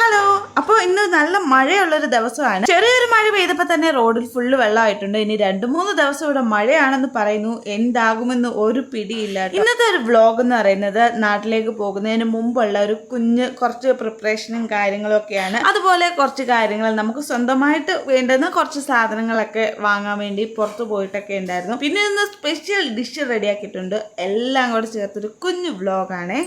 Hello അപ്പോൾ ഇന്ന് നല്ല മഴയുള്ളൊരു ദിവസമാണ്. ചെറിയൊരു മഴ പെയ്തപ്പോൾ തന്നെ റോഡിൽ ഫുള്ള് വെള്ളമായിട്ടുണ്ട്. ഇനി രണ്ട് മൂന്ന് ദിവസം ഇവിടെ മഴയാണെന്ന് പറയുന്നു. എന്താകുമെന്ന് ഒരു പിടിയില്ല ഇന്നത്തെ ഒരു വ്ളോഗ് എന്ന് പറയുന്നത് നാട്ടിലേക്ക് പോകുന്നതിന് മുമ്പുള്ള ഒരു കുഞ്ഞ് കുറച്ച് പ്രിപ്പറേഷനും കാര്യങ്ങളും ഒക്കെയാണ് അതുപോലെ കുറച്ച് കാര്യങ്ങൾ നമുക്ക് സ്വന്തമായിട്ട് വേണ്ടുന്ന കുറച്ച് സാധനങ്ങളൊക്കെ വാങ്ങാൻ വേണ്ടി പുറത്തു പോയിട്ടൊക്കെ ഉണ്ടായിരുന്നു. പിന്നെ ഇന്ന് സ്പെഷ്യൽ ഡിഷ് റെഡിയാക്കിയിട്ടുണ്ട് എല്ലാം കൂടെ ചേർത്തൊരു കുഞ്ഞു പറഞ്ഞതുപോലെ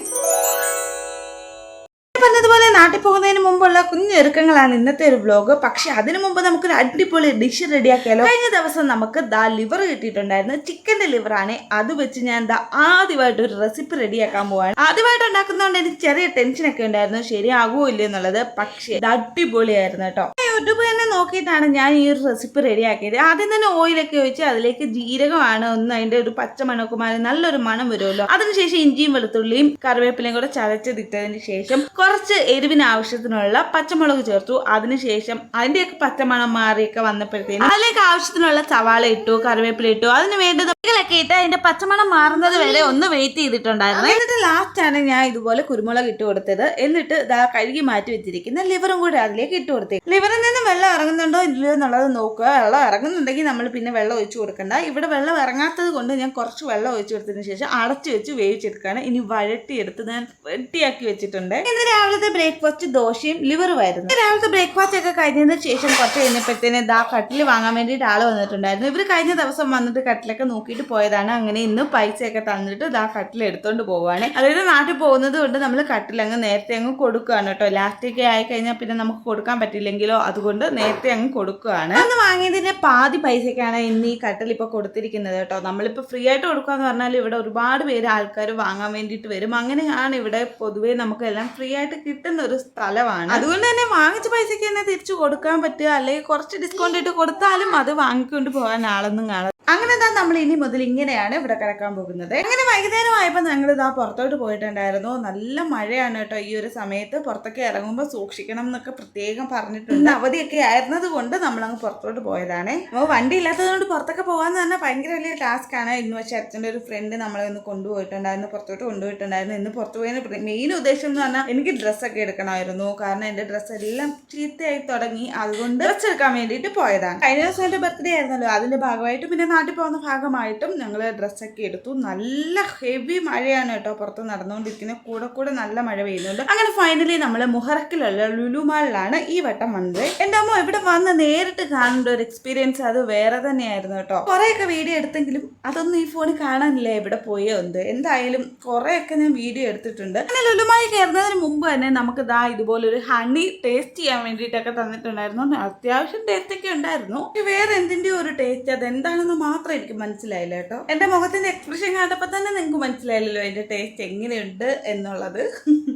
നാട്ടിൽ പോകുന്നതിന് മുമ്പുള്ള കുഞ്ഞെറുക്കങ്ങളാണ് ഇന്നത്തെ ഒരു വ്ലോഗ് പക്ഷെ അതിനു മുമ്പ് നമുക്കൊരു അടിപൊളി ഡിഷ് റെഡിയാക്കിയാലോ? കഴിഞ്ഞ ദിവസം നമുക്ക് ദാ ലിവർ കിട്ടിയിട്ടുണ്ടായിരുന്നു. ചിക്കന്റെ ലിവർ ആണ്. അത് വെച്ച് ഞാൻ ദാ ആദ്യമായിട്ട് ഒരു റെസിപ്പി റെഡിയാക്കാൻ പോവാണ്. ആദ്യമായിട്ട് ഉണ്ടാക്കുന്നതുകൊണ്ട് എനിക്ക് ചെറിയ ടെൻഷനൊക്കെ ഉണ്ടായിരുന്നു. ശരിയാകുമോ ഇല്ല എന്നുള്ളത്. പക്ഷേ ഇത് അടിപൊളിയായിരുന്നു കേട്ടോ. യൂട്യൂബ് തന്നെ നോക്കിയിട്ടാണ് ഞാൻ ഈ ഒരു റെസിപ്പി റെഡിയാക്കിയത്. ആദ്യം തന്നെ ഓയിലൊക്കെ ഒഴിച്ച് അതിലേക്ക് ജീരകമാണ് ഒന്ന് അതിന്റെ ഒരു പച്ച മണക്കുമാരി നല്ലൊരു മണം വരുമല്ലോ. അതിനുശേഷം ഇഞ്ചിയും വെളുത്തുള്ളിയും കറിവേപ്പിലയും കൂടെ ചതച്ചതിട്ടതിന് ശേഷം കുറച്ച് എരിവിന് ആവശ്യത്തിനുള്ള പച്ചമുളക് ചേർത്തു. അതിനുശേഷം അതിന്റെയൊക്കെ പച്ചമണം മാറിയൊക്കെ വന്നപ്പോഴത്തേനും അതിലേക്ക് ആവശ്യത്തിനുള്ള സവാള ഇട്ടു കറിവേപ്പില ഇട്ടു. അതിന് വേണ്ടത് ഒക്കെ ഇട്ട് അതിന്റെ പച്ചമണം മാറുന്നത് വരെ ഒന്ന് വെയിറ്റ് ചെയ്തിട്ടുണ്ടായിരുന്നു. എന്നിട്ട് ആണ് ഞാൻ ഇതുപോലെ കുരുമുളക് ഇട്ട് കൊടുത്തത്. എന്നിട്ട് ഇതാ കഴുകി മാറ്റി വെച്ചിരിക്കുന്ന ലിവറും കൂടി അതിലേക്ക് ഇട്ട് കൊടുത്തേ. ലിവറിൽ നിന്ന് വെള്ളം ഇറങ്ങുന്നുണ്ടോ ഇല്ലയോ എന്നുള്ളത് നോക്കുക. വെള്ളം ഇറങ്ങുന്നുണ്ടെങ്കിൽ നമ്മൾ പിന്നെ വെള്ളം ഒഴിച്ചു കൊടുക്കണ്ട. ഇവിടെ വെള്ളം ഇറങ്ങാത്തത് കൊണ്ട് ഞാൻ കുറച്ച് വെള്ളം ഒഴിച്ചു കൊടുത്തതിന് ശേഷം അടച്ചു വെച്ച് വേവിച്ചെടുക്കുകയാണ്. ഇനി വഴട്ടിയെടുത്ത് ഞാൻ റെഡിയാക്കി വെച്ചിട്ടുണ്ട്. ഇന്ന് രാവിലത്തെ ബ്രേക്ക്ഫാസ്റ്റ് ദോശയും ലിവറുമായിരുന്നു രാവിലത്തെ ബ്രേക്ക്ഫാസ്റ്റ് ഒക്കെ കഴിഞ്ഞതിന് ശേഷം കുറച്ച് കഴിഞ്ഞപ്പോഴത്തേന് ദാ കട്ടിൽ വാങ്ങാൻ വേണ്ടിയിട്ട് ആൾ വന്നിട്ടുണ്ടായിരുന്നു. ഇവർ കഴിഞ്ഞ ദിവസം വന്നിട്ട് കട്ടിലൊക്കെ നോക്കിയിട്ട് പോയതാണ്. അങ്ങനെ ഇന്ന് പൈസയൊക്കെ തന്നിട്ട് ദാ കട്ടിൽ എടുത്തോണ്ട് പോവാണ്. അതായത് നാട്ടിൽ പോകുന്നത് കൊണ്ട് നമ്മൾ കട്ടിൽ അങ്ങ് നേരത്തെ അങ്ങ് കൊടുക്കുകയാണ് കേട്ടോ. ലാസ്റ്റൊക്കെ ആയി കഴിഞ്ഞാൽ പിന്നെ നമുക്ക് കൊടുക്കാൻ പറ്റില്ലെങ്കിലോ അതുകൊണ്ട് നേരത്തെ അങ്ങ് കൊടുക്കുകയാണ്. അന്ന് വാങ്ങിയതിന്റെ പാതി പൈസക്കാണ് ഇന്ന് ഈ കട്ടിൽ ഇപ്പൊ കൊടുത്തിരിക്കുന്നത് കേട്ടോ. നമ്മളിപ്പോ ഫ്രീ ആയിട്ട് കൊടുക്കുകയെന്ന് പറഞ്ഞാൽ ഇവിടെ ഒരുപാട് പേര് ആൾക്കാർ വാങ്ങാൻ വേണ്ടിയിട്ട് വരും. അങ്ങനെയാണ് ഇവിടെ പൊതുവേ നമുക്ക് എല്ലാം ഫ്രീ ആയിട്ട് കിട്ടുന്ന ഒരു സ്ഥലമാണ്. അതുകൊണ്ട് തന്നെ വാങ്ങിച്ച പൈസക്ക് തന്നെ തിരിച്ചു കൊടുക്കാൻ പറ്റുക. അല്ലെങ്കിൽ കുറച്ച് ഡിസ്കൗണ്ട് ഇട്ട് കൊടുത്താലും അത് വാങ്ങിക്കൊണ്ട് പോകാൻ ആളൊന്നും കാണാം അങ്ങനെ എന്താ നമ്മൾ ഇനി മുതൽ ഇങ്ങനെയാണ് ഇവിടെ കിടക്കാൻ പോകുന്നത്? അങ്ങനെ വൈകുന്നേരം ആയപ്പോൾ ഞങ്ങൾ ഇതാ പുറത്തോട്ട് പോയിട്ടുണ്ടായിരുന്നു. നല്ല മഴയാണ് കേട്ടോ ഈ ഒരു സമയത്ത്. പുറത്തൊക്കെ ഇറങ്ങുമ്പോൾ സൂക്ഷിക്കണം എന്നൊക്കെ പ്രത്യേകം പറഞ്ഞിട്ടുണ്ട്. അവധിയൊക്കെ ആയിരുന്നത് കൊണ്ട് നമ്മളങ്ങ് പുറത്തോട്ട് പോയതാണ്. അപ്പോൾ വണ്ടി ഇല്ലാത്തത് കൊണ്ട് പുറത്തൊക്കെ പോകാന്ന് പറഞ്ഞാൽ ഭയങ്കര വലിയ ടാസ്ക് ആണ്. ഇന്ന് പക്ഷേ അച്ഛന്റെ ഒരു ഫ്രണ്ട് നമ്മളെ ഒന്ന് കൊണ്ടുപോയിട്ടുണ്ടായിരുന്നു. പുറത്തോട്ട് കൊണ്ടുപോയിട്ടുണ്ടായിരുന്നു. ഇന്ന് പുറത്തു പോയതിന് മെയിൻ ഉദ്ദേശം എന്ന് പറഞ്ഞാൽ എനിക്ക് ഡ്രസ്സൊക്കെ എടുക്കണമായിരുന്നു. കാരണം എന്റെ ഡ്രസ്സ് എല്ലാം ചീത്തയായി തുടങ്ങി. അതുകൊണ്ട് ഡ്രസ്സ് എടുക്കാൻ വേണ്ടിയിട്ട് പോയതാണ്. കഴിഞ്ഞ ദിവസം എന്റെ ബർത്ത്ഡേ ആയിരുന്നല്ലോ. അതിന്റെ ഭാഗമായിട്ട് പിന്നെ നാട്ടിൽ പോകുന്ന ഭാഗമായിട്ടും ഞങ്ങൾ ഡ്രസ്സൊക്കെ എടുത്തു. നല്ല ഹെവി മഴയാണ് കേട്ടോ പുറത്ത് നടന്നുകൊണ്ടിരിക്കുന്നത്. കൂടെ കൂടെ നല്ല മഴ പെയ്യുന്നുണ്ട്. അങ്ങനെ ഫൈനലി നമ്മൾ മുഹറക്കിലുള്ള ലുലുമാളിലാണ് ഈ വട്ടം വന്നത്. എന്റെ അമ്മ ഇവിടെ വന്ന് നേരിട്ട് കാണേണ്ട ഒരു എക്സ്പീരിയൻസ് അത് വേറെ തന്നെയായിരുന്നു കേട്ടോ. കുറേയൊക്കെ വീഡിയോ എടുത്തെങ്കിലും അതൊന്നും ഈ ഫോണിൽ കാണാനില്ല എവിടെ പോയോ എന്ത്. എന്തായാലും കുറേയൊക്കെ ഞാൻ വീഡിയോ എടുത്തിട്ടുണ്ട്. അങ്ങനെ ലുലുമായി കയറുന്നതിന് മുമ്പ് തന്നെ നമുക്ക് ദാ ഇതുപോലെ ഒരു ഹണി ടേസ്റ്റ് ചെയ്യാൻ വേണ്ടിയിട്ടൊക്കെ തന്നിട്ടുണ്ടായിരുന്നു. അത്യാവശ്യം ടേസ്റ്റ് ഒക്കെ ഉണ്ടായിരുന്നു. വേറെ എന്തിന്റെ ഒരു ടേസ്റ്റ് അത് എന്താണെന്ന് മാത്രം എനിക്ക് മനസ്സിലായില്ല കേട്ടോ. എന്റെ മുഖത്തിന്റെ എക്സ്പ്രഷൻ കണ്ടപ്പോൾ തന്നെ നിങ്ങൾക്ക് മനസ്സിലായില്ലല്ലോ എന്റെ ടേസ്റ്റ് എങ്ങനെയുണ്ട് എന്നുള്ളത്.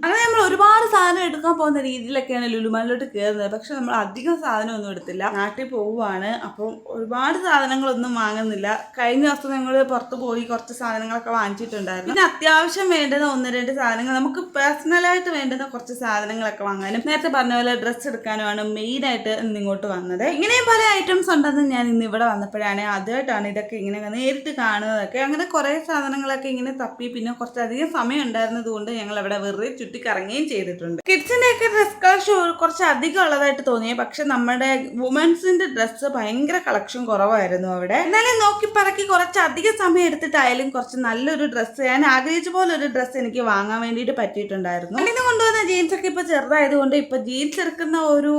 അങ്ങനെ നമ്മൾ ഒരുപാട് സാധനം എടുക്കാൻ പോകുന്ന രീതിയിലൊക്കെയാണ് ലുലുമാലിലോട്ട് കയറുന്നത്. പക്ഷെ നമ്മൾ അധികം സാധനം ഒന്നും എടുത്തില്ല. നാട്ടിൽ പോവുകയാണ്. അപ്പം ഒരുപാട് സാധനങ്ങളൊന്നും വാങ്ങുന്നില്ല. കഴിഞ്ഞ ദിവസം ഞങ്ങൾ പുറത്ത് പോയി കുറച്ച് സാധനങ്ങളൊക്കെ വാങ്ങിച്ചിട്ടുണ്ടായിരുന്നു. പിന്നെ അത്യാവശ്യം വേണ്ടുന്ന ഒന്ന് രണ്ട് സാധനങ്ങൾ നമുക്ക് പേഴ്സണലായിട്ട് വേണ്ടുന്ന കുറച്ച് സാധനങ്ങളൊക്കെ വാങ്ങാനും നേരത്തെ പറഞ്ഞ പോലെ ഡ്രസ്സ് എടുക്കാനുമാണ് മെയിനായിട്ട് ഇന്ന് ഇങ്ങോട്ട് വന്നത്. ഇങ്ങനെയും പല ഐറ്റംസ് ഉണ്ടെന്ന് ഞാൻ ഇന്ന് ഇവിടെ വന്നപ്പോഴാണ് ആദ്യമായിട്ടാണ് ഇതൊക്കെ ഇങ്ങനെ നേരിട്ട് കാണുന്നതൊക്കെ. അങ്ങനെ കുറേ സാധനങ്ങളൊക്കെ ഇങ്ങനെ തപ്പി പിന്നെ കുറച്ചധികം സമയം ഉണ്ടായിരുന്നത് കൊണ്ട് ഞങ്ങൾ അവിടെ വെറുതെ ചുറ്റിക്കറങ്ങുകയും ചെയ്തിട്ടുണ്ട്. കിഡ്സിന്റെ ഒക്കെ ഡ്രസ് കളക്ഷൻ കുറച്ച് അധികം ഉള്ളതായിട്ട് തോന്നിയേ പക്ഷെ നമ്മുടെ വുമൻസിന്റെ ഡ്രസ്സ് ഭയങ്കര കളക്ഷൻ കുറവായിരുന്നു അവിടെ. എന്നാലും നോക്കി പറക്കി കുറച്ച് അധികം സമയം എടുത്തിട്ടായാലും കുറച്ച് നല്ലൊരു ഡ്രസ്സ് ഞാൻ ആഗ്രഹിച്ച പോലെ ഒരു ഡ്രസ്സ് എനിക്ക് വാങ്ങാൻ വേണ്ടിയിട്ട് പറ്റിയിട്ടുണ്ടായിരുന്നു. അതിന് കൊണ്ടുവന്ന ജീൻസ് ഒക്കെ ഇപ്പൊ ചെറുതായതുകൊണ്ട് ഇപ്പൊ ജീൻസ് എടുക്കുന്ന ഒരു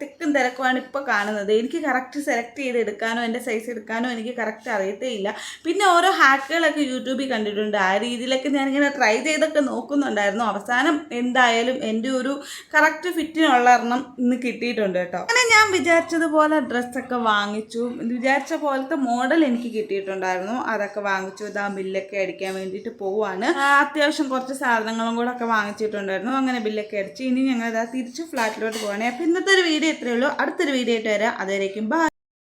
തിക്കും തിരക്കുമാണ് ഇപ്പൊ കാണുന്നത്. എനിക്ക് കറക്റ്റ് സെലക്ട് ചെയ്ത് എടുക്കാനോ എന്റെ സൈസ് എടുക്കാനോ എനിക്ക് കറക്റ്റ് അറിയത്തേ ഇല്ല പിന്നെ ഓരോ ഹാക്കുകളൊക്കെ യൂട്യൂബിൽ കണ്ടിട്ടുണ്ട്. ആ രീതിയിലൊക്കെ ഞാനിങ്ങനെ ട്രൈ ചെയ്തൊക്കെ നോക്കുന്നുണ്ടായിരുന്നു. അവസാനം എന്തായാലും എന്റെ ഒരു കറക്റ്റ് ഫിറ്റിനുള്ള എണ്ണം ഇന്ന് കിട്ടിയിട്ടുണ്ട് കേട്ടോ. അങ്ങനെ ഞാൻ വിചാരിച്ചതുപോലെ ഡ്രസ്സൊക്കെ വാങ്ങിച്ചു. വിചാരിച്ച പോലത്തെ മോഡൽ എനിക്ക് കിട്ടിയിട്ടുണ്ടായിരുന്നു. അതൊക്കെ വാങ്ങിച്ചു. ഇതാ ബില്ലൊക്കെ അടിക്കാൻ വേണ്ടിയിട്ട് പോവാണ്. അത്യാവശ്യം കുറച്ച് സാധനങ്ങളും കൂടെ ഒക്കെ വാങ്ങിച്ചിട്ടുണ്ടായിരുന്നു. അങ്ങനെ ബില്ലൊക്കെ അടിച്ച് ഇനി ഞങ്ങൾ ഇതാ തിരിച്ച് ഫ്ലാറ്റിലോട്ട് പോകണേ അപ്പോൾ ഇന്നത്തെ ഒരു വീഡിയോ ഇത്രയേ ഉള്ളൂ. അടുത്തൊരു വീഡിയോ ആയിട്ട് വരാം. അതുവരേക്കും ബൈ